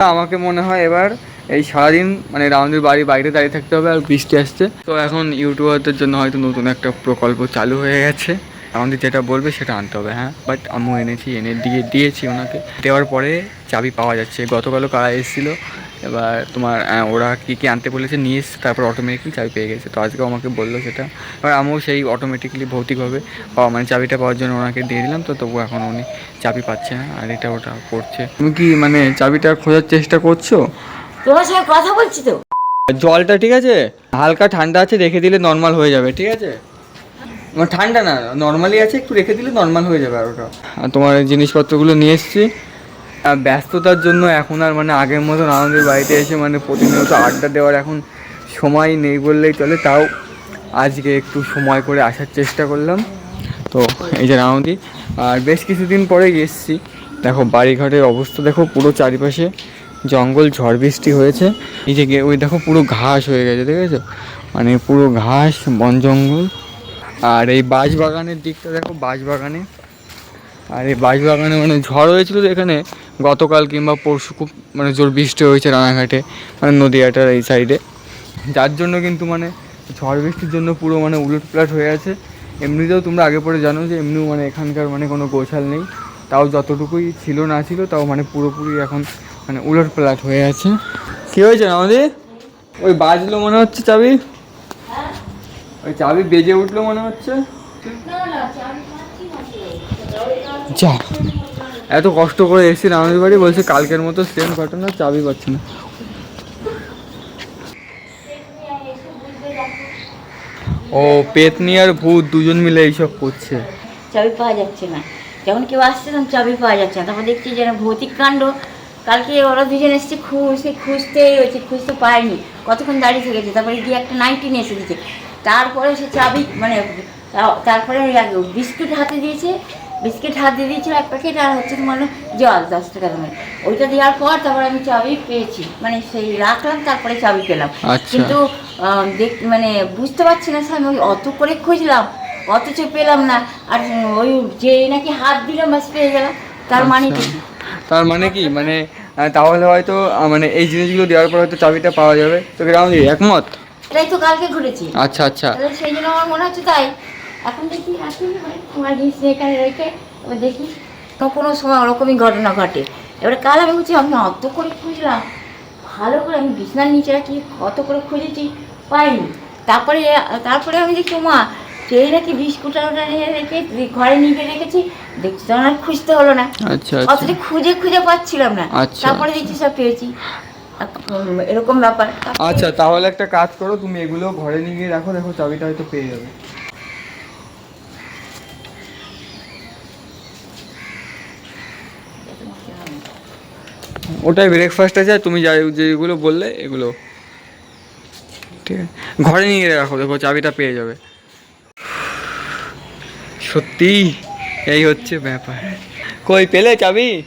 আমাকে মনে হয় এবার এই সারাদিন মানে রাউন্ডের বাড়ি বাইরে দাঁড়িয়ে থাকতে হবে আর বৃষ্টি আসছে। তো এখন ইউটিউবারদের জন্য হয়তো নতুন একটা প্রকল্প চালু হয়ে গেছে। আমাদের যেটা বলবে সেটা আনতে হবে হ্যাঁ? বাট আমিও এনেছি, এনে দিয়ে দিয়েছি ওনাকে। দেওয়ার পরে চাবি পাওয়া যাচ্ছে। গতকালও কারা এসেছিল এবার তোমার ওরা কী কী আনতে বলেছে নিয়ে এসছে তারপর অটোমেটিকলি চাবি পেয়ে গেছে। তো আজকেও আমাকে বলল সেটা। এবার আমিও সেই অটোমেটিকলি ভৌতিকভাবে পাওয়া মানে চাবিটা পাওয়ার জন্য ওনাকে দিয়ে দিলাম তো তবু এখন উনি চাবি পাচ্ছে না আর এটা ওটা করছে। তুমি কি মানে চাবিটা খোঁজার চেষ্টা করছ? তোমার সঙ্গে কথা বলছি তো। জলটা ঠিক আছে? হালকা ঠান্ডা আছে রেখে দিলে নর্মাল হয়ে যাবে ঠিক আছে? ঠান্ডা না নর্মালি আছে একটু রেখে দিলে নর্মাল হয়ে যাবে আর ওটা। আর তোমার জিনিসপত্রগুলো নিয়ে এসেছি। ব্যস্ততার জন্য এখন আর মানে আগের মতন আমাদের বাড়িতে এসে মানে প্রতিনিয়ত আড্ডা দেওয়ার এখন সময় নেই বললেই চলে। তাও আজকে একটু সময় করে আসার চেষ্টা করলাম। তো এই যে রাউন্দি আর বেশ কিছুদিন পরে এসেছি। দেখো বাড়িঘরের অবস্থা দেখো পুরো চারিপাশে জঙ্গল, ঝড় বৃষ্টি হয়েছে। এই যে ওই দেখো পুরো ঘাস হয়ে গেছে, দেখেছ? মানে পুরো ঘাস, বন জঙ্গল। আর এই বাঁশ বাগানের দিকটা দেখো বাঁশ বাগানে আর এই বাঁশ বাগানে মানে ঝড় হয়েছিল এখানে গতকাল কিংবা পরশু খুব মানে জোর বৃষ্টি হয়েছে রানাঘাটে মানে নদীয়াটার এই সাইডে যার জন্য কিন্তু মানে ঝড় বৃষ্টির জন্য পুরো মানে উলট পালট হয়ে আছে। এমনিতেও তোমরা আগে পরে জানো যে এমনিও মানে এখানকার মানে কোনো গোছাল নেই। তাও যতটুকুই ছিল না ছিল তাও মানে পুরোপুরি এখন মানে উলট পালট হয়ে আছে। কী হয়েছে আমাদের? ওই বাজলো মনে হচ্ছে চাবি। ওই চাবি বেজে উঠল মনে হচ্ছে। যা। এত কষ্ট করে এসেছি আমাদের বাড়ি, বলছে কালকের মতো সেম ঘটনা চাবি পাচ্ছে না। ও, পেতনি আর ভূত দুজন মিলে এইসব করছে। চাবি পাওয়া যাচ্ছে না। যখন কেউ আসছে, তখন চাবি পাওয়া যাচ্ছে না। তারপর দেখছি যেন ভৌতিক কাণ্ড। কালকে ওরা দুজন এসছে খুঁজতে খুঁজতেই রয়েছে, খুঁজতে পায়নি কতক্ষণ দাঁড়িয়ে থেকেছে? তারপরে গিয়ে একটা নাইটি নিয়ে এসে দিয়েছে। তারপরে সে চাবি মানে তারপরে বিস্কুট হাতে দিয়েছে বিস্কিট হাতে দিয়েছিল এক প্যাকেট আর হচ্ছে তোমার জল দশ টাকা দামের। ওইটা দেওয়ার পর তারপর আমি চাবি পেয়েছি। মানে সেই রাখলাম তারপরে চাবি পেলাম। আচ্ছা। কিন্তু দেখ মানে বুঝতে পারছি না স্যার আমি অত করে খুঁজলাম অথচ পেলাম না। আর ওই যে নাকি হাত দিলাম বাস পেয়ে গেলাম। তার মানে কি? আচ্ছা। তার মানে কি? মানে তাহলে হয়তো মানে এই জিনিসগুলো দেওয়ার পর হয়তো চাবিটা পাওয়া যাবে। তো রাউন্ড একমত? এটাই তো কালকে ঘুরেছি আচ্ছা আচ্ছা। সেই জন্য আমার মনে হচ্ছে তাই। এখন দেখি আসি তোমার জিনিস এখানে রেখে দেখি। কোনো সময় ওরকমই ঘটনা ঘটে। এবারে কাল আমি বলছি আমি অত করে খুঁজলাম ভালো করে আমি বিছনার নিচে রাখি কত করে খুঁজেছি পাইনি। তারপরে তারপরে আমি দেখছি মা সেই নাকি বিস্কুট ওটা নিয়ে রেখে ঘরে নিয়ে রেখেছি দেখছি তখন আর খুঁজতে হলো না। আচ্ছা আচ্ছা। অতটা খুঁজে খুঁজে পাচ্ছিলাম না। আচ্ছা, তারপরে দেখছি সব পেয়েছি। এরকম ব্যাপার। আচ্ছা তাহলে একটা কাজ করো তুমি এগুলো ঘরে নিয়ে গিয়ে রাখো দেখো চাবিটা হয়তো পেয়ে যাবে। ওটাই ব্রেকফাস্ট আছে তুমি যা যেগুলো বললে এগুলো। ঠিক আছে। ঘরে নিয়ে গিয়ে রাখো দেখো চাবিটা পেয়ে যাবে। সত্যি? এই হচ্ছে ব্যাপার। কই পেলে চাবি?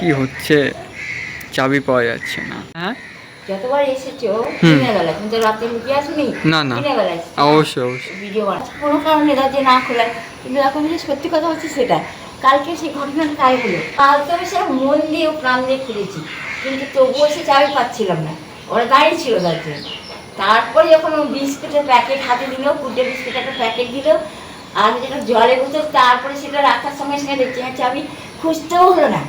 কি হচ্ছে? চাবি পাওয়া যাচ্ছে না। হ্যাঁ? যতবার এসেছ হুম। কিনে গেলে কিন্তু রাতে লুকিয়ে আসুনি না? না কিনে গেলে অবশ্যই অবশ্যই। ভিডিও বানাচ্ছি। কোনো কারণে রাতে না খোলায়। কিন্তু এখন যে সত্যি কথা হচ্ছে সেটা। কালকে সেই ঘটনা তাই হলো। কালকে আমি সে মন দিয়ে ও প্রাণ দিয়ে খুলেছি। কিন্তু তবুও সে চাবি পাচ্ছিলাম না। ওরা দাঁড়িয়ে ছিল জন্য। তারপরে যখন বিস্কুটের প্যাকেট হাতে দিল কুটে বিস্কুট একটা প্যাকেট দিল, আর যেটা জলে বসে তারপরে সেটা রাখার সময় সেখানে দেখছি হ্যাঁ চাবি খুঁজতেও হলো না।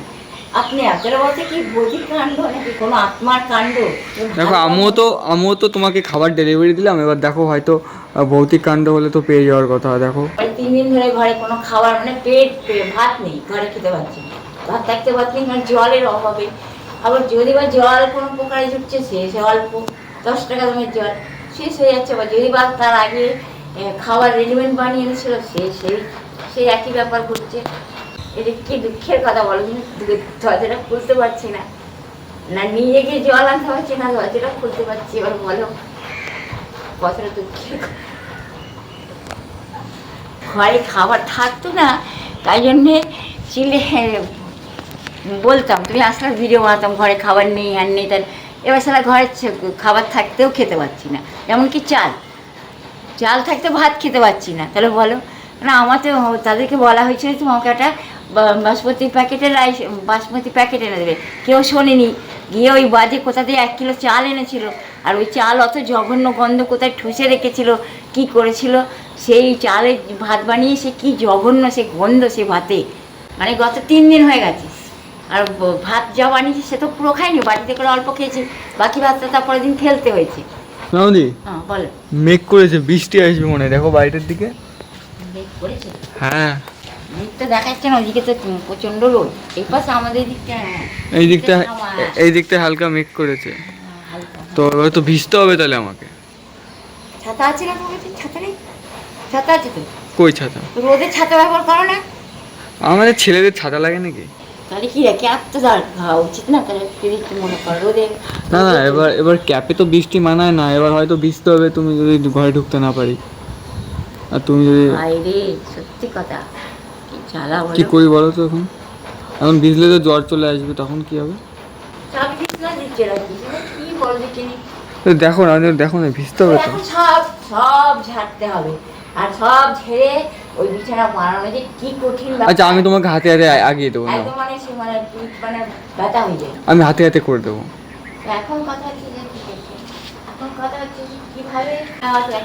আপনি আপনারা বলছে কি বধির কাণ্ড নাকি কোনো আত্মার কাণ্ড? দেখো আমিও তো আমিও তো তোমাকে খাবার ডেলিভারি দিলাম এবার দেখো হয়তো ভৌতিক কাণ্ড হলে তো পেয়ে যাওয়ার কথা দেখো। তিন দিন ধরে ঘরে কোনো খাবার মানে পেট ভাত নেই ঘরে খেতে পারছি। ভাত থাকতে পারছি না জলের অভাবে। আবার যদি বা জল কোনো প্রকারে ঢুকছে শেষ অল্প দশ টাকা দামের জল শেষ হয়ে যাচ্ছে। বা যদি বা তার আগে খাবার রেডিমেড বানিয়ে এনেছিল সে সেই সেই একই ব্যাপার ঘটছে। এটা কি দুঃখের কথা বলো? কিন্তু দরজাটা খুলতে পারছি না। না, নিয়ে গিয়ে জল আনতে পারছি না, দরজাটা খুলতে পারছি, এবার বলো। কতটা দুঃখের ঘরে খাবার থাকতো না, তাই জন্যে চিলে, বলতাম, তুমি আসলে ভিডিও বানাতাম, ঘরে খাবার নেই আর নেই তার এবার সারা ঘরে খাবার থাকতেও খেতে পারছি না। যেমন কি চাল। চাল থাকতে ভাত খেতে পারছি না। তাহলে বলো। না আমার তো তাদেরকে বলা হয়েছিল তুমি আমাকে একটা বাসমতি প্যাকেটের রাইস বাসমতি প্যাকেট এনে দেবে। কেউ শোনেনি। গিয়ে ওই বাজে কোথা দিয়ে এক কিলো চাল এনেছিল। আর ওই চাল অত জঘন্য গন্ধ কোথায় ঠুসে রেখেছিল? কি করেছিল? সেই চালের ভাত বানিয়ে সে কি জঘন্য সে গন্ধ সে ভাতে। মানে গত তিন দিন হয়ে গেছে। আর ভাত যা বানিয়েছি সে তো পুরো খায়নি। বাড়িতে করে অল্প খেয়েছি। বাকি ভাতটা তারপরের দিন ফেলতে হয়েছে। হ্যাঁ বলো। মেঘ করেছে বৃষ্টি আসবে মনে হয়। দেখো বাইরের দিকে। মেঘ করেছে? হ্যাঁ। দিকটা দেখাচ্ছে না ওইদিকে তো প্রচণ্ড রোদ। এই পাশে আমাদের দিকটা হ্যাঁ, এই দিকটা এই দিকটা হালকা মেঘ করেছে। তো এবার তো ভিজতে হবে তাহলে আমাকে। ছাতা আছে না তোমার ছাতা নেই? ছাতা আছে তো? কই ছাতা? রোদে ছাতা ব্যবহার করো না। আমাদের ছেলেদের ছাতা লাগে নাকি? তাহলে কি রে ক্যাপ তো খাওয়া উচিত না তাহলে যদি একটু মনে করো রোদে। না না এবার এবার ক্যাপে তো বৃষ্টি মানায় না এবার হয়তো ভিজতে হবে তুমি যদি ঘরে ঢুকতে না পারি। আর তুমি যদি ভাই সত্যি কথা। কি জ্বালা কি করি বলো তো এখন? এখন ভিজলে তো জ্বর চলে আসবে তখন কি হবে? দেখো না দেখো না ভিজতে হবে তো। সব সব ঝাড়তে হবে আর সব ঝেড়ে ওই বিছানা বানানো যে কি কঠিন আচ্ছা আমি তোমাকে হাতে হাতে আগিয়ে দেবো না মানে সে মানে মানে ব্যথা হয়ে যায়। আমি হাতে হাতে করে দেবো। এখন কথা হচ্ছে যে এখন কথা হচ্ছে কীভাবে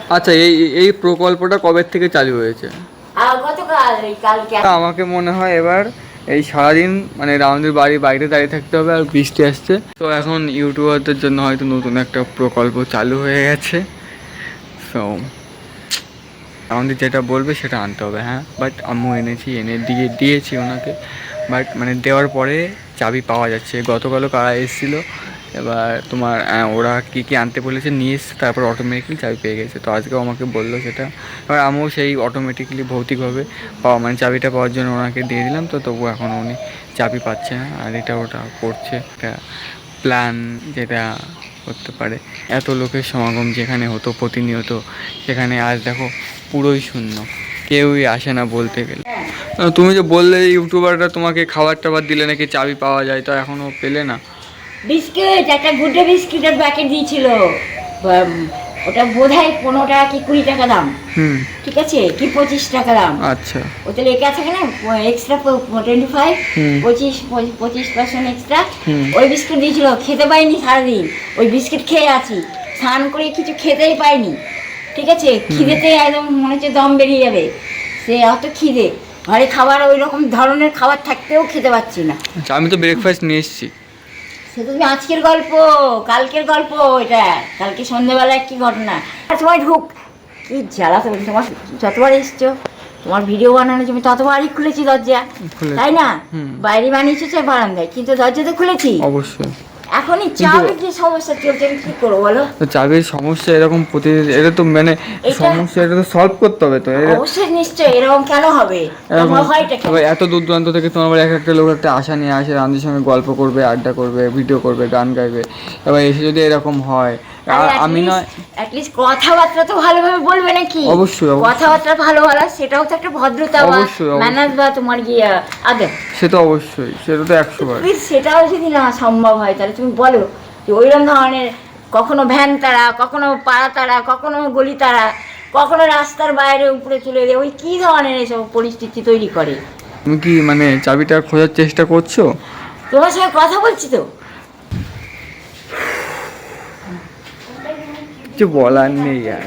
আচ্ছা এই- এই প্রকল্পটা কবে থেকে চালু হয়েছে? আমাকে মনে হয় এবার এই সারাদিন মানে রাউন্ডের বাড়ি বাইরে দাঁড়িয়ে থাকতে হবে আর বৃষ্টি আসছে। তো এখন ইউটিউবারদের জন্য হয়তো নতুন একটা প্রকল্প চালু হয়ে গেছে। সো আমাদের যেটা বলবে সেটা আনতে হবে হ্যাঁ? বাট আম্মু এনেছি, এনে দিয়ে, দিয়েছি ওনাকে। বাট মানে দেওয়ার পরে চাবি পাওয়া যাচ্ছে। গতকালও কারা এসেছিল এবার তোমার ওরা কী কী আনতে বলেছে নিয়ে এসছে, তারপর অটোমেটিকলি চাবি পেয়ে গেছে। তো আজকেও আমাকে বলল সেটা। এবার আমিও সেই অটোমেটিকলি ভৌতিকভাবে পাওয়া মানে চাবিটা পাওয়ার জন্য ওনাকে দিয়ে দিলাম, তো তবু এখন উনি চাবি পাচ্ছে না, আর এটা ওটা করছে একটা প্ল্যান যেটা করতে পারে। এত লোকের সমাগম যেখানে হতো, প্রতিনিয়ত সেখানে আজ দেখো পুরোই শূন্য, কেউই আসে না বলতে গেলে। তুমি যে বললে ইউটিউবাররা তোমাকে খাবার টাবার দিলে নাকি চাবি পাওয়া যায়, তো এখনও পেলে না। বিস্কিট একটা গুড্ডে বিস্কিটের প্যাকেট দিয়েছিল। ওটা বোধ হয় পনেরো টাকা কি কুড়ি টাকা দাম। ঠিক আছে? কি পঁচিশ টাকা দাম। আচ্ছা। ওতে লেখা থাকে না এক্সট্রা টোয়েন্টি ফাইভ পঁচিশ পঁচিশ- পঁচিশ পার্সেন্ট এক্সট্রা ওই বিস্কুট দিয়েছিল খেতে পাইনি সারাদিন। ওই বিস্কিট খেয়ে আছি। স্নান করে কিছু খেতেই পাইনি। ঠিক আছে? খিদেতে একদম মনে হচ্ছে দম বেরিয়ে যাবে। সে অত খিদে। ঘরে খাবার ওই রকম ধরনের খাবার থাকতেও খেতে পাচ্ছি না। আচ্ছা আমি তো ব্রেকফাস্ট নিয়ে এসেছি। সে তুমি আজকের গল্প কালকের গল্প এটা। কালকে সন্ধ্যেবেলা কি ঘটনা। আর তোমায় ঢুক। কি জ্বালা তুমি তোমার যতবার এসছো তোমার ভিডিও বানানোর জন্য ততবারই খুলেছি দরজা। তাই না? বাইরে বানিয়েছো বারান্দায় কিন্তু দরজা তো খুলেছি। অবশ্যই। এখনই চাপের যে সমস্যা চলছে? আমি কি করব বলো? তো চাবির সমস্যা এরকম প্রতিদিন এটা তো মানে সমস্যা এটা তো সলভ করতে হবে তো। অবশ্যই নিশ্চয় এরকম কেন হবে? হয়টা এত দূর দূরান্ত থেকে তোমার বাড়ি এক একটা লোক একটা আশা নিয়ে আসে রান্দির সঙ্গে গল্প করবে আড্ডা করবে ভিডিও করবে গান গাইবে। এবার এসে যদি এরকম হয় আমি নয় অ্যাটলিস্ট কথাবার্তা তো ভালোভাবে বলবে নাকি? অবশ্যই। কথাবার্তা ভালো বলা সেটাও তো একটা ভদ্রতা বা। ম্যানার্স বা তোমার গিয়ে আদর। সে তো অবশ্যই সেটা তো একশো বার। সেটাও যদি না সম্ভব হয় তাহলে তুমি বলো যে ওইরকম ধরনের কখনো ভ্যান তারা কখনো পাড়া তারা কখনো গলি তারা কখনো রাস্তার বাইরে উপরে তুলে দেয় ওই কী ধরনের এসব পরিস্থিতি তৈরি করে? তুমি কি মানে চাবিটা খোঁজার চেষ্টা করছ? তোমার সঙ্গে কথা বলছি তো? কিছু বলার নেই আর।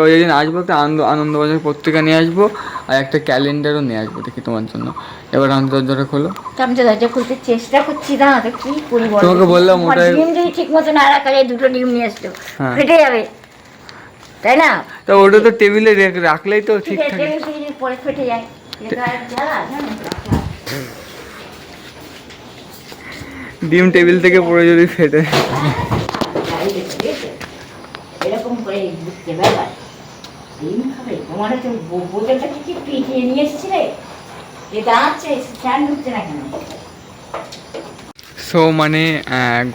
ওই যেদিন আসব একটা আনন্দ আনন্দবাজার পত্রিকা নিয়ে আসব আর একটা ক্যালেন্ডারও নিয়ে আসব দেখি তোমার জন্য। এবার আনন্দ দরজাটা খোলো। আমি তো দরজা খুলতে চেষ্টা করছি না তো কি করি বলো তোমাকে বললাম ওটাই- ডিম যদি ঠিক মতো না রাখা যায় দুটো ডিম নিয়ে আসতো হ্যাঁ। ফেটে যাবে। তাই না? তা ওটা তো টেবিলে রেখ- রাখলেই তো ঠিক থাকে পরে ফেটে যায়? ডিম টেবিল থেকে পড়ে যদি ফেটে। এরকম করে বুঝতে ব্যাপার ডিম খাবে তোমার কি পিটিয়ে নিয়ে এসেছিলে? যে দাঁড়াচ্ছে স্ট্যান্ড হচ্ছে না কেন? সো মানে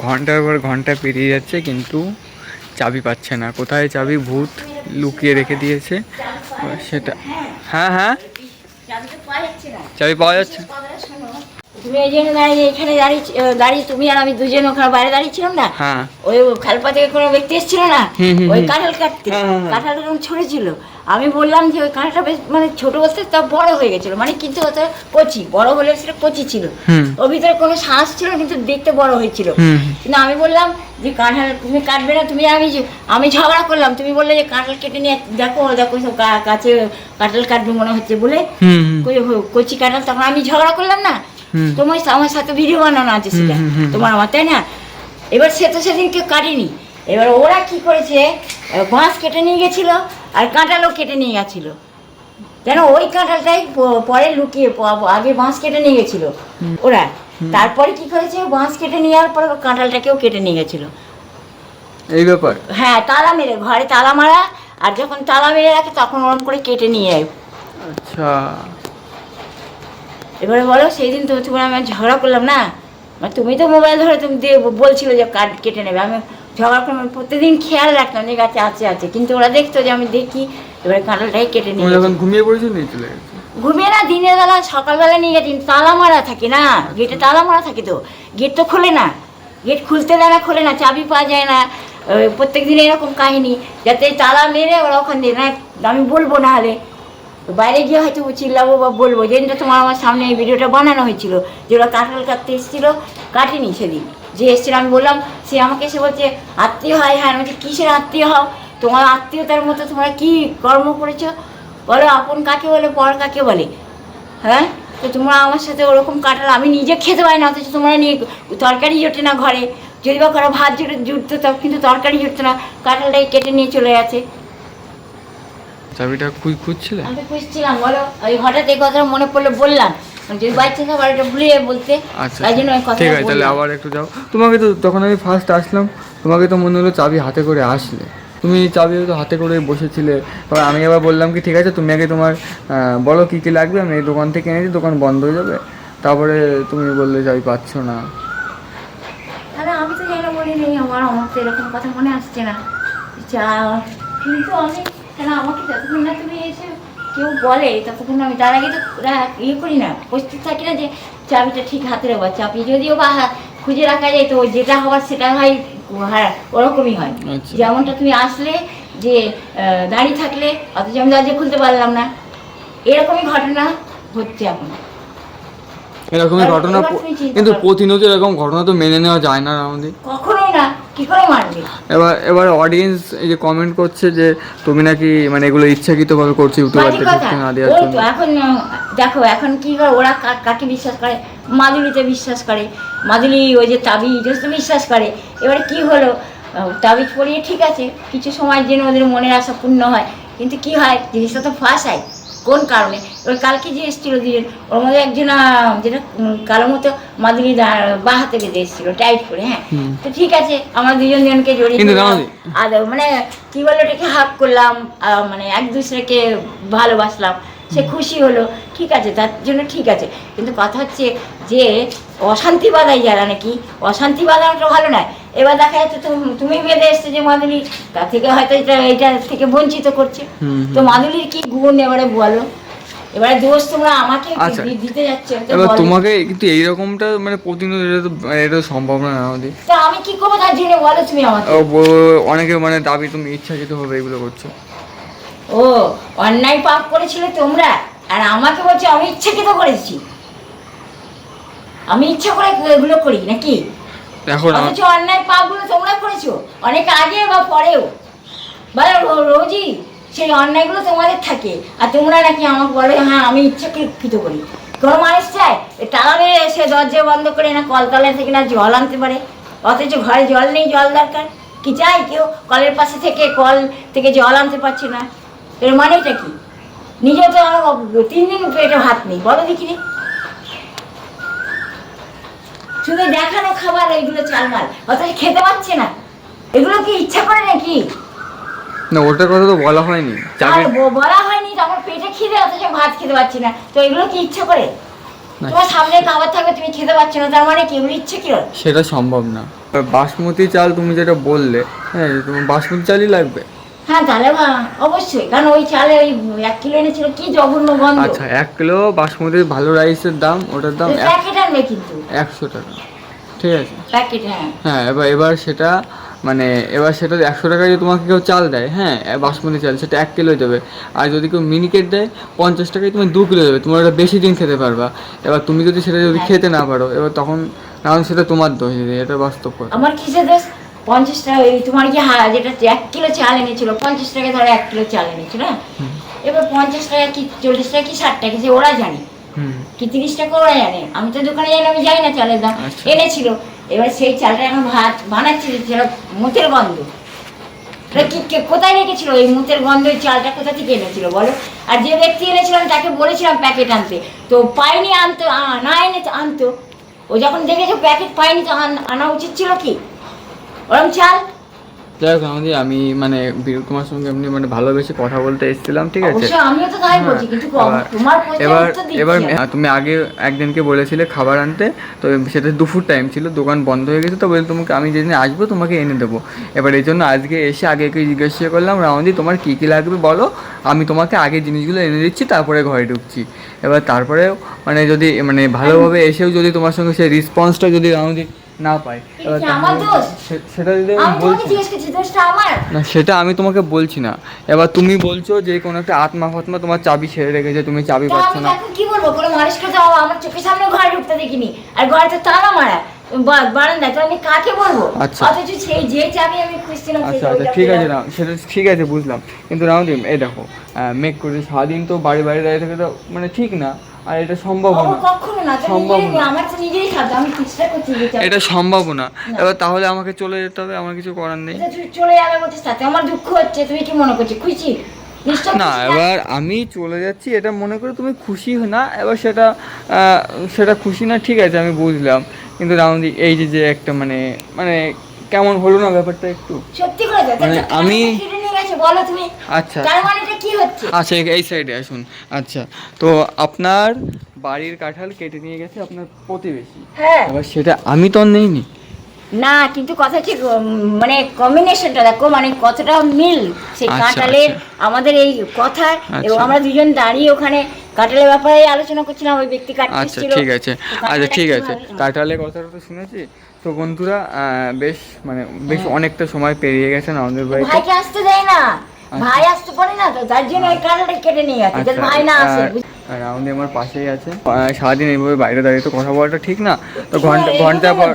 ঘণ্টার পর ঘণ্টা পেরিয়ে যাচ্ছে কিন্তু চাবি পাচ্ছে না। কোথায় চাবি? ভূত লুকিয়ে রেখে দিয়েছে। সেটা হ্যাঁ হ্যাঁ। চাবি পাওয়া যাচ্ছে তুমি এই জন্য দাঁড়িয়ে এখানে দাঁড়িয়ে দাঁড়িয়ে তুমি আর আমি দুজন ওখানে বাইরে দাঁড়িয়েছিলাম না হ্যাঁ। ওই খালপা থেকে কোনো ব্যক্তি এসেছিল না ওই কাঁঠাল কাটতে হ্যাঁ, হ্যাঁ, হ্যাঁ। কাঁঠাল এরকম ছড়েছিল আমি বললাম যে ওই কাঁটাটা বেশ মানে ছোট বলতে তা বড় হয়ে গেছিল মানে কিন্তু ওটা কচি বড় হলে সেটা কচি ছিল। ওর ভিতরে কোনো শ্বাস ছিল কিন্তু দেখতে বড় হয়েছিল। কিন্তু আমি বললাম যে কাঁঠাল তুমি কাটবে না তুমি আমি আমি ঝগড়া করলাম তুমি বললে যে কাঁঠাল কেটে নিয়ে দেখো দেখো সব গাছে কাঁঠাল কাটবে মনে হচ্ছে বলে। কচি কাঁঠাল তখন আমি ঝগড়া করলাম না। তোমার আমার সাথে ভিডিও বানানো আছে সেটা। তোমার আমার তাই না? এবার সে তো সেদিন কেউ কাটেনি। এবার ওরা কি করেছে? বাঁশ কেটে নিয়ে গেছিল আর কাঁঠালও কেটে নিয়ে গেছিল। যেন ওই কাঁঠালটাই প- পরে লুকিয়ে আগে বাঁশ কেটে নিয়ে গেছিল ওরা। তারপরে কি করেছে? বাঁশ কেটে নিয়ে যাওয়ার পরে কাঁঠালটাকেও কেটে নিয়ে গেছিল। এই ব্যাপার? হ্যাঁ তালা মেরে ঘরে তালা মারা আর যখন তালা মেরে রাখে তখন ওরকম করে কেটে নিয়ে যায়। আচ্ছা। এবারে বলো সেই দিন তো তোমার আমি ঝগড়া করলাম না। মানে তুমি তো মোবাইল ধরে তুমি দিয়ে বলছিল যে কাট কেটে নেবে। আমি ঝগড়া করলাম প্রতিদিন খেয়াল রাখতাম যে গাছে আছে আছে। কিন্তু ওরা দেখতো যে আমি দেখি এবারে কাঁঠালটাই কেটে তুমি নিয়ে যখন। ঘুমিয়ে পড়েছো নিয়ে চলে গেছে? ঘুমিয়ে না দিনের বেলা সকালবেলা নিয়ে গেছি তালা মারা থাকে না। গেটে তালা মারা থাকে তো। গেট তো খোলে না। গেট খুলতে দেয় না খোলে না চাবি পাওয়া যায় না। প্রত্যেক দিন এরকম কাহিনী যাতে তালা মেরে ওরা ওখান দিয়ে না আমি বলব না হলে। বাইরে গিয়ে হয়তো চিল্লাবো বা বলব। যেদিনটা তোমার আমার সামনে এই ভিডিওটা বানানো হয়েছিল, যে ওরা কাঁঠাল কাটতে এসেছিল, কাটেনি সেদিন। যে এসেছিল, আমি বললাম, সে আমাকে এসে বলছে, আত্মীয় হয় হ্যাঁ। বলছি, কিসের আত্মীয় হও? তোমার আত্মীয়তার মতো তোমরা কি কর্ম করেছ? বলো, আপন কাকে বলে, পর কাকে বলে? হ্যাঁ? তো তোমরা আমার সাথে ওরকম কাটাল আমি নিজে খেতে পারি না, অথচ তোমরা নিয়ে তরকারি জোটে না ঘরে। যদি বা কারও ভাত জুটে জুটতো কিন্তু তরকারি জুটতো না। কাঁঠালটাই কেটে নিয়ে চলে গেছে। চাবিটা খুঁজ খুঁজছিলে? আমি খুঁজছিলাম বলো। ওই হঠাৎ এই কথাটা মনে পড়লে বললাম। যদি বাচ্চা খাবার এটা ভুলে বলতে। আচ্ছা তাই জন্য ওই কথা ঠিক আছে তাহলে আবার একটু যাও। তোমাকে তো তখন আমি ফার্স্ট আসলাম। তোমাকে তো মনে হলো চাবি হাতে করে আসলে। তুমি চাবি তো হাতে করে বসেছিলে। এবার আমি আবার বললাম কি ঠিক আছে তুমি আগে তোমার বলো কী কী লাগবে। আমি এই দোকান থেকে এনেছি দোকান বন্ধ হয়ে যাবে। তারপরে তুমি বললে চাবি পাচ্ছ না। আমি তো যেন বলিনি আমার আমার তো এরকম কথা মনে আসছে না। চা কিন্তু আমি কেন আমাকে যতক্ষণ না তুমি এসে কেউ বলে ততক্ষণ আমি তার আগে তো ইয়ে করি না প্রস্তুত থাকি না যে চাবিটা ঠিক হাতে রাখব চাবি যদিও বা খুঁজে রাখা যায় তো যেটা হওয়ার সেটা হয় হ্যাঁ ওরকমই হয় আচ্ছা। যেমনটা তুমি আসলে যে দাঁড়িয়ে থাকলে অথচ আমি দরজা খুলতে পারলাম না এরকমই ঘটনা হচ্ছে এখন এরকমই ঘটনা কিন্তু। প্রতিনিয়ত এরকম ঘটনা তো মেনে নেওয়া যায় না আমাদের কখনোই না কি করে মারবে এবার এবার অডিয়েন্স এই যে কমেন্ট করছে যে তুমি নাকি মানে এগুলো ইচ্ছাকৃতভাবে করছ ইউটিউবারদের ঢুকতে না দেওয়ার জন্য। এখন দেখো এখন কি করে ওরা কাকে বিশ্বাস করে? মাদুলিতে বিশ্বাস করে। মাদুলি ওই যে তাবিজ বিশ্বাস করে। এবারে কি হলো? তাবিজ পরিয়ে ঠিক আছে। কিছু সময়ের জন্য ওদের মনের আশা পূর্ণ হয়। কিন্তু কি হয়? জিনিসটা তো ফাঁস হয়। কোন কারণে? এবার কালকে যে এসেছিল দুজন ওর মধ্যে একজন যেটা কালো মতো মাদুরি বা বাঁ হাতে বেঁধে এসেছিল টাইট করে হ্যাঁ? তো ঠিক আছে আমরা দুজন জনকে জড়িয়ে আদৌ আর মানে কি বলে ওটাকে হাফ করলাম আহ, মানে এক দুসরেকে ভালোবাসলাম। সে খুশি হলো ঠিক আছে তার জন্য ঠিক আছে। কিন্তু কথা হচ্ছে যে অশান্তি বাধাই যারা নাকি অশান্তি বাঁধানোটা ভালো নয়। এবার দেখা যাচ্ছে তুমি- বেঁধে এসছে যে মাদুলি তার থেকে হয়তো এটা এটা থেকে বঞ্চিত করছে। তো মাদুলির কি গুণ এবারে বলো? এবারে দোষ তোমরা আমাকে আচ্ছা। দিতে যাচ্ছে? এবার তোমাকে কিন্তু এইরকমটা মানে প্রতিনিয়ত এটা তো এটা সম্ভব না আমাদের। তো আমি কি করব তার জন্য বলো তুমি আমাকে। অনেকে মানে দাবি তুমি ইচ্ছাকৃতভাবে এগুলো করছ। ও অন্যায় পাপ করেছিলে তোমরা আর আমাকে বলছো আমি ইচ্ছাকৃত করেছি। আমি ইচ্ছা করে এগুলো করি নাকি? অথচ অন্যায় পাপগুলো তোমরা করেছ অনেক আগে বা পরেও। বা রোজই সেই অন্যায়গুলো তোমাদের থাকে আর তোমরা নাকি আমাকে বলে হ্যাঁ আমি ইচ্ছাকৃত করি। কোনো মানুষ চায় তালা মেরে এসে দরজা বন্ধ করে না কলতলা থেকে না জল আনতে পারে। অথচ ঘরে জল নেই জল দরকার। কি চাই কেউ? কলের পাশে থেকে কল থেকে জল আনতে পারছে না। এর মানেটা কি? নিজে তো তিন দিন পেটে ভাত নেই বলো দেখিনি? শুধু দেখানো খাবার এইগুলো চালমাল। অথচ খেতে পাচ্ছে না। এগুলো কি ইচ্ছা করে নাকি? না ওটার কথা তো বলা হয়নি। বলা হয়নি আমার পেটে খিদে অথচ ভাত খেতে পাচ্ছি না। তো এগুলো কি ইচ্ছা করে? তোমার সামনে খাবার থাকবে তুমি খেতে পাচ্ছ না তার মানে কি? এগুলো ইচ্ছে কি সেটা সম্ভব না। বাসমতি চাল তুমি যেটা বললে হ্যাঁ তোমার বাসমতি চালই লাগবে। হ্যাঁ তাহলে অবশ্যই। কারণ ওই চালে ওই এক কিলো এনেছিল কি জঘন্য গন্ধ। আচ্ছা এক কিলো বাসমতি ভালো রাইসের দাম ওটার দাম প্যাকেট আনবে কিন্তু। একশো টাকা। ঠিক আছে। প্যাকেট হ্যাঁ। হ্যাঁ এবার এবার সেটা মানে এবার সেটা একশো টাকা যদি তোমাকে কেউ চাল দেয় হ্যাঁ বাসমতি চাল সেটা এক কিলো দেবে। আর যদি কেউ মিনিকেট দেয় পঞ্চাশ টাকায় তুমি দু কিলো দেবে তোমার ওটা বেশি দিন খেতে পারবা। এবার তুমি যদি সেটা যদি হ্যাঁ। খেতে না পারো এবার তখন তখন সেটা তোমার দোষ এটা বাস্তব কথা। আমার কিসে দোষ? পঞ্চাশ টাকা ওই তোমার কি হা যেটা এক কিলো চাল এনেছিল পঞ্চাশ টাকা ধরো এক কিলো চাল এনেছিল হ্যাঁ? এবার পঞ্চাশ টাকা কি চল্লিশ টাকা কি ষাট টাকা সে ওরা জানে। কি তিরিশ টাকা ওরা জানে। আমি তো দোকানে যাই আমি যাই না চালের দাম। আচ্ছা। এনেছিল। এবার সেই চালটা এখন ভাত বানাচ্ছি সেটা মুতের গন্ধ। কি কোথায় রেখেছিল এই মুতের গন্ধ? ওই চালটা কোথা থেকে এনেছিল বলো? আর যে ব্যক্তি এনেছিলাম তাকে বলেছিলাম প্যাকেট আনতে। তো পাইনি আনতো না এনে তো আনতো। ও যখন দেখেছ প্যাকেট পাইনি তো আনা উচিত ছিল কি? ওরম চাল? যাই হোক আমাদের আমি মানে বীরু তোমার সঙ্গে এমনি মানে ভালোবেসে কথা বলতে এসেছিলাম ঠিক আছে? এবার- এবার এবার তুমি আগে একদিনকে বলেছিলে খাবার আনতে তো সেটা দুপুর টাইম ছিল দোকান বন্ধ হয়ে গেছে তো বলে তোমাকে আমি যেদিন আসব তোমাকে এনে দেবো। এবার এই জন্য আজকে এসে আগে একটু জিজ্ঞাসা করলাম রাউন্দি তোমার কী কী লাগবে বলো? আমি তোমাকে আগে জিনিসগুলো এনে দিচ্ছি তারপরে ঘরে ঢুকছি। এবার তারপরে মানে যদি মানে ভালোভাবে এসেও যদি তোমার সঙ্গে সেই রেসপন্সটা যদি রাউন্দি না পাই। সেটা যদি আমি বলছি না সেটা আমি তোমাকে বলছি না। এবার তুমি বলছো যে কোনো একটা আত্মা ফাত্মা তোমার চাবি ছেড়ে রেখেছে তুমি চাবি পাচ্ছ না। কি বলব? কোনো মানুষকে তো আমার চোখের সামনে ঘরে ঢুকতে দেখিনি। আর ঘরে তো তালা মারা। বা- বারান্দায় তো আমি কাকে বলব? আচ্ছা। অথচ সেই যে চাবি আমি খুঁজছিলাম সেই আচ্ছা আচ্ছা ঠিক আছে না সেটা ঠিক আছে বুঝলাম। কিন্তু রাউন্ডিম এই দেখো মেক করে সারাদিন তো বাড়ি বাড়ি দাঁড়িয়ে থেকে তো মানে ঠিক না। আর এটা সম্ভব ও, না। কখনো না সম্ভব না। আমার তো নিজেরই খাদ্য আমি চেষ্টা করছি এটা সম্ভব না। এবার তাহলে আমাকে চলে যেতে হবে আমার কিছু করার নেই। চলে যাবে তাতে আমার দুঃখ হচ্ছে তুমি কি মনে করছিস খুশি? না এবার আমি চলে যাচ্ছি এটা মনে করে তুমি খুশি না এবার সেটা সেটা খুশি না ঠিক আছে আমি বুঝলাম। কিন্তু রাউন্দি এই যে যে একটা মানে মানে কেমন হলো না ব্যাপারটা একটু? সত্যি করে মানে আমি- বলো তুমি। আচ্ছা। তার মানে এটা কি হচ্ছে? আচ্ছা এই- সাইডে আসুন। আচ্ছা তো আপনার বাড়ির কাঁঠাল কেটে নিয়ে গেছে আপনার প্রতিবেশী। হ্যাঁ। এবার সেটা আমি তো নেইনি। না কিন্তু কথা উম, মানে কম্বিনেশনটা দেখো মানে কতটা মিল সেই আচ্ছা, কাঁঠালের আচ্ছা। আমাদের এই কথা এবং আচ্ছা। আমরা দুজন দাঁড়িয়ে ওখানে কাঁঠালের ব্যাপারে আলোচনা করছিলাম ওই ব্যক্তি আচ্ছা ঠিক আছে। আচ্ছা ঠিক আছে। কাঁঠালের কথাটা তো শুনেছি। তো বন্ধুরা বেশ মানে বেশ অনেকটা সময় পেরিয়ে গেছে আমাদের বাড়িতে। ভাইকে আসতে দেয় না ভাই আসতে পারে না তো তার জন্য ওই কালটা কেটে নিয়ে গেছে ভাই না আসে বুঝ- রাউন্ডে আমার পাশেই আছে। সারাদিন এইভাবে বাইরে দাঁড়িয়ে তো কথা বলাটা ঠিক না। তো ঘণ্টা ঘণ্টা পর।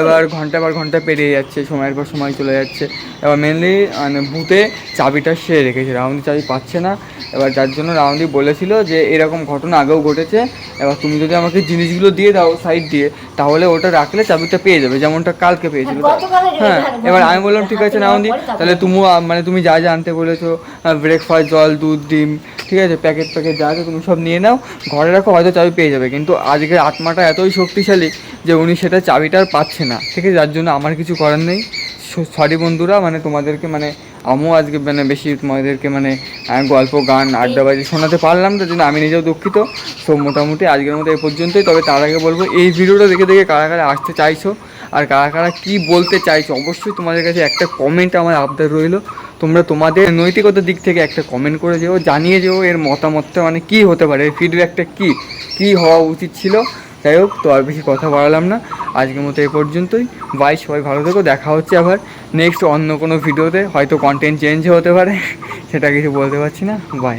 এবার ঘণ্টা পর ঘণ্টা পেরিয়ে যাচ্ছে সময়ের পর সময় চলে যাচ্ছে। এবার মেনলি মানে বুথে চাবিটা সে রেখেছে। রাউন্ডি চাবি পাচ্ছে না। এবার যার জন্য রাউন্ডি বলেছিল যে এরকম ঘটনা আগেও ঘটেছে। এবার তুমি যদি আমাকে জিনিসগুলো দিয়ে দাও সাইড দিয়ে তাহলে ওটা রাখলে চাবিটা পেয়ে যাবে যেমনটা কালকে পেয়েছিল। হ্যাঁ, হ্যাঁ এবার আমি বললাম ঠিক আছে রাউন্ডি তাহলে তুমিও মানে তুমি যা যা আনতে বলেছ ব্রেকফাস্ট জল দুধ ডিম ঠিক আছে প্যাকেট প্যাকেট যা আছে তুমি সব নিয়ে নাও, ঘরে রাখো, হয়তো চাবি পেয়ে যাবে। কিন্তু আজকের আত্মাটা এতই শক্তিশালী যে উনি সেটা চাবিটা আর পাচ্ছে না, ঠিক আছে? যার জন্য আমার কিছু করার নেই। সরি বন্ধুরা মানে তোমাদেরকে মানে আমিও আজকে মানে বেশি তোমাদেরকে মানে গল্প, গান আড্ডাবাজি শোনাতে পারলাম তো জন্য আমি নিজেও দুঃখিত। সো, মোটামুটি আজকের মতো এই পর্যন্তই। তবে তার আগে বলব, এই ভিডিওটা দেখে দেখে কারা কারা আসতে চাইছো আর কারা কারা কী বলতে চাইছো, অবশ্যই তোমাদের কাছে একটা কমেন্ট আমার আবদার রইল। তোমরা তোমাদের নৈতিকতার দিক থেকে একটা কমেন্ট করে যেও, জানিয়ে যেও এর মতামতটা মানে কি হতে পারে ফিডব্যাকটা কি কি হওয়া উচিত ছিল। যাই হোক, তো আর বেশি কথা বাড়ালাম না। আজকের মতো এ পর্যন্তই। বাই সবাই ভালো থেকো, দেখা হচ্ছে আবার নেক্সট অন্য কোনো ভিডিওতে হয়তো কন্টেন্ট চেঞ্জ হতে পারে, সেটা কিছু বলতে পারছি না। বাই